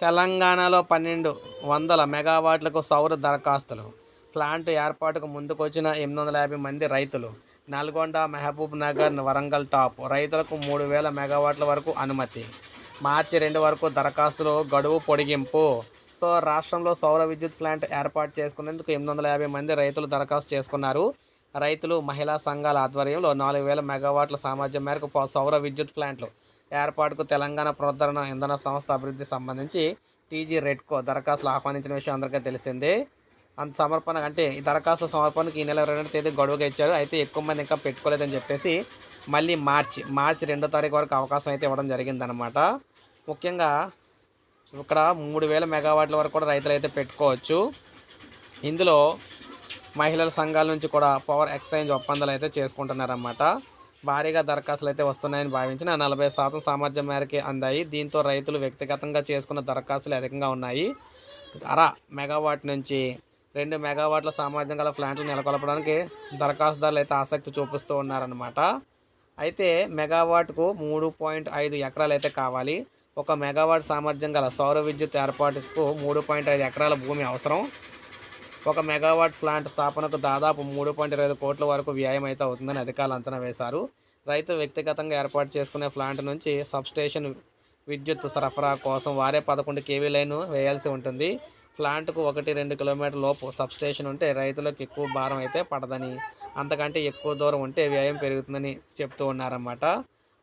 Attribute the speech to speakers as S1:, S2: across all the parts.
S1: తెలంగాణలో పన్నెండు వందల మెగావాట్లకు సౌర దరఖాస్తులు. ప్లాంట్ ఏర్పాటుకు ముందుకొచ్చిన ఎనిమిది వందల యాభై మంది రైతులు. నల్గొండ మహబూబ్ నగర్ వరంగల్ టాప్. రైతులకు మూడు వేల మెగావాట్ల వరకు అనుమతి. మార్చి రెండు వరకు దరఖాస్తులు గడువు పొడిగింపు. సో రాష్ట్రంలో సౌర విద్యుత్ ప్లాంట్ ఏర్పాటు చేసుకునేందుకు ఎనిమిది వందల యాభై మంది రైతులు దరఖాస్తు చేసుకున్నారు. రైతులు మహిళా సంఘాల ఆధ్వర్యంలో నాలుగు వేల మెగావాట్ల సామర్థ్యం మేరకు ప- సౌర విద్యుత్ ప్లాంట్లు ఏర్పాటుకు తెలంగాణ పునరుద్ధరణ ఇంధన సంస్థ అభివృద్ధి సంబంధించి టీజీ రెడ్కో దరఖాస్తులు ఆహ్వానించిన విషయం అందరికీ తెలిసిందే. అంత సమర్పణ అంటే ఈ దరఖాస్తు సమర్పణకు ఈ నెల రెండు తేదీ గడువుగా ఇచ్చారు. అయితే ఎక్కువ మంది ఇంకా పెట్టుకోలేదని చెప్పేసి మళ్ళీ మార్చి మార్చి రెండో తారీఖు వరకు అవకాశం అయితే ఇవ్వడం జరిగిందనమాట ముఖ్యంగా ఇక్కడ మూడు వేల మెగావాట్ల వరకు కూడా రైతులు అయితే పెట్టుకోవచ్చు. ఇందులో మహిళల సంఘాల నుంచి కూడా పవర్ ఎక్స్చేంజ్ ఒప్పందాలు అయితే చేసుకుంటున్నారన్నమాట. భారీగా దరఖాస్తులు అయితే వస్తున్నాయని భావించిన నలభై శాతం సామర్థ్యం మేరకే అందాయి. దీంతో రైతులు వ్యక్తిగతంగా చేసుకున్న దరఖాస్తులు అధికంగా ఉన్నాయి. అర మెగావాట్ నుంచి రెండు మెగావాట్ల సామర్థ్యం గల ప్లాంట్లు నెలకొల్పడానికి దరఖాస్తుదారులు అయితే ఆసక్తి చూపిస్తూ ఉన్నారనమాట అయితే మెగావాట్కు మూడు పాయింట్ ఐదు ఎకరాలు అయితే కావాలి. ఒక మెగావాట్ సామర్థ్యం గల సౌర విద్యుత్ ఏర్పాటుకు మూడు పాయింట్ ఐదు ఎకరాల భూమి అవసరం. ఒక మెగావాట్ ప్లాంట్ స్థాపనకు దాదాపు మూడు పాయింట్ ఇరవై కోట్ల వరకు వ్యయం అయితే అవుతుందని అధికారులు అంచనా వేశారు. రైతు వ్యక్తిగతంగా ఏర్పాటు చేసుకునే ప్లాంట్ నుంచి సబ్స్టేషన్ విద్యుత్ సరఫరా కోసం వారే పదకొండు కేవీ లైన్ వేయాల్సి ఉంటుంది. ప్లాంట్కు ఒకటి రెండు కిలోమీటర్ లోపు సబ్స్టేషన్ ఉంటే రైతులకు ఎక్కువ భారం అయితే పడదని అంతకంటే ఎక్కువ దూరం ఉంటే వ్యయం పెరుగుతుందని చెప్తూ ఉన్నారన్నమాట.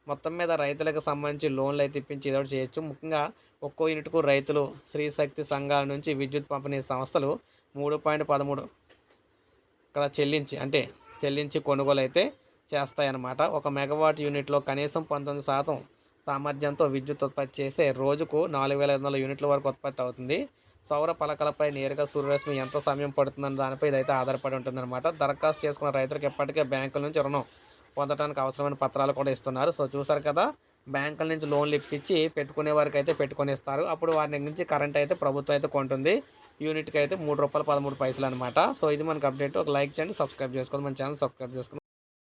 S1: మొత్తం మీద రైతులకు సంబంధించి లోన్లు అయితే ఇప్పించి ఏదో చేయొచ్చు. ముఖ్యంగా ఒక్కో యూనిట్కు రైతులు స్త్రీ శక్తి సంఘాల నుంచి విద్యుత్ పంపిణీ సంస్థలు మూడు పాయింట్ పదమూడు ఇక్కడ చెల్లించి అంటే చెల్లించి కొనుగోలు అయితే చేస్తాయన్నమాట. ఒక మెగావాట్ యూనిట్లో కనీసం పంతొమ్మిది శాతం సామర్థ్యంతో విద్యుత్ ఉత్పత్తి చేసే రోజుకు నాలుగు వేల ఐదు వందల యూనిట్ల వరకు ఉత్పత్తి అవుతుంది. సౌర పలకలపై నేరుగా సూర్యరశ్మి ఎంత సమయం పడుతుందన్న దానిపై ఇదైతే ఆధారపడి ఉంటుందన్నమాట. దరఖాస్తు చేసుకున్న రైతులకు ఎప్పటికే బ్యాంకుల నుంచి రుణం పొందడానికి అవసరమైన పత్రాలు కూడా ఇస్తున్నారు. సో చూసారు కదా బ్యాంకుల నుంచి లోన్లు ఇప్పించి పెట్టుకునే వారికి అయితే పెట్టుకొని ఇస్తారు అప్పుడు వారి నుంచి కరెంట్ అయితే ప్రభుత్వం అయితే కొంటుంది. యూనిట్కి అయితే మూడు రూపాయలు పదమూడు పైసలు అనమాట సో ఇది మనకు అప్డేట్. ఒక లైక్ చేయండి సబ్స్క్రైబ్ చేసుకోండి. మన ఛానల్ సబ్స్క్రైబ్ చేసుకోండి.